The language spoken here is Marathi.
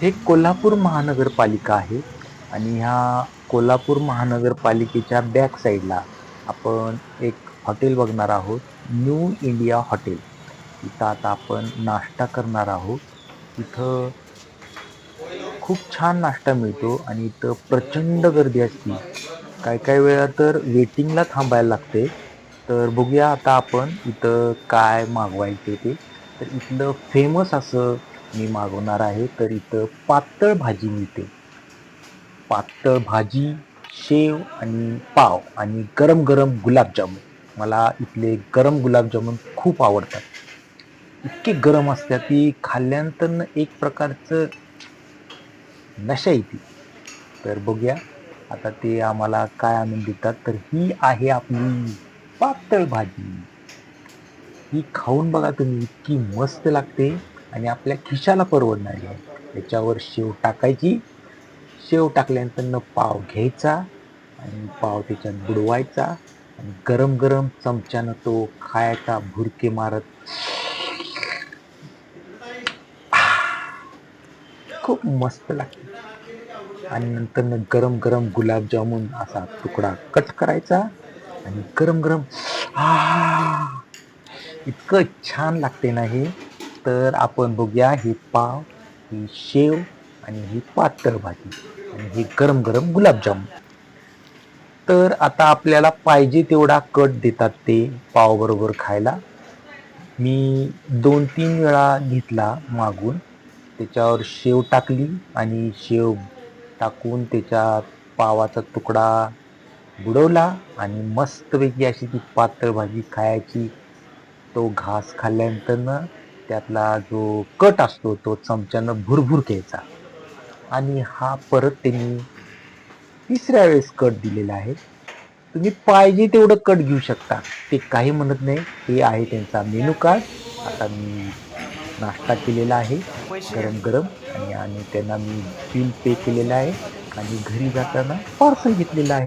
हे कोल्हापूर महानगरपालिका आहे आणि ह्या कोल्हापूर महानगरपालिकेच्या बॅक साईडला आपण एक हॉटेल बघणार आहोत न्यू इंडिया हॉटेल इथं आता आपण नाश्ता करणार आहोत. इथं खूप छान नाश्ता मिळतो आणि इथं प्रचंड गर्दी असते. काय काय वेळा तर वेटिंगला थांबायला लागते. तर बघूया आता आपण इथं काय मागवायचे ते. तर इथलं फेमस असं मी मागवणार आहे तर इथं पातळ भाजी मिळते. पातळ भाजी शेव आणि पाव आणि गरम गरम गुलाबजामुन. मला इथले गरम गुलाबजामुन खूप आवडतात. इतके गरम असतात ती खाल्ल्यानंतर एक प्रकारचं नशा येते. तर बघूया आता ते आम्हाला काय आणून देतात तर ही आहे आपली पातळ भाजी. ही खाऊन बघा तुम्ही इतकी मस्त लागते. आणि आपल्या खिशाला परवडणारी आहे. त्याच्यावर शेव टाकायची. शेव टाकल्यानंतर पाव घ्यायचा आणि पाव त्याच्यात बुडवायचा आणि गरम गरम चमच्यानं तो खायचा भुरके मारत. खूप मस्त लागते. आणि नंतर गरम गरम गुलाबजामुन असा तुकडा कट करायचा आणि गरम गरम आ, इतकं छान लागते ना हे. तर आपण बघूया हे पाव ही शेव आणि ही पातळ भाजी आणि हे गरम गरम गुलाबजामुन तर आता आपल्याला पाहिजे तेवढा कट देतात ते पाव बरोबर खायला. मी दोन तीन वेळा घेतला मागून. त्याच्यावर शेव टाकली आणि शेव टाकून त्याच्यात पावाचा तुकडा बुडवला आणि मस्तपैकी अशी ती पातळ भाजी खायची. तो घास खाल्ल्यानंतर त्यातला जो कट असतो तो चमच्यानं भुरभुर घ्यायचा. आणि हा परत त्यांनी तिसऱ्या वेळेस कट दिलेला आहे. तुम्ही पाहिजे तेवढं कट घेऊ शकता. ते काही म्हणत नाही हे आहे त्यांचा मेनू कार्ड. आता मी नाश्ता केलेला आहे गरम गरम आणि आणि त्यांना मी बिल पे केलेलं आहे. आणि घरी जाताना पार्सल घेतलेलं आहे.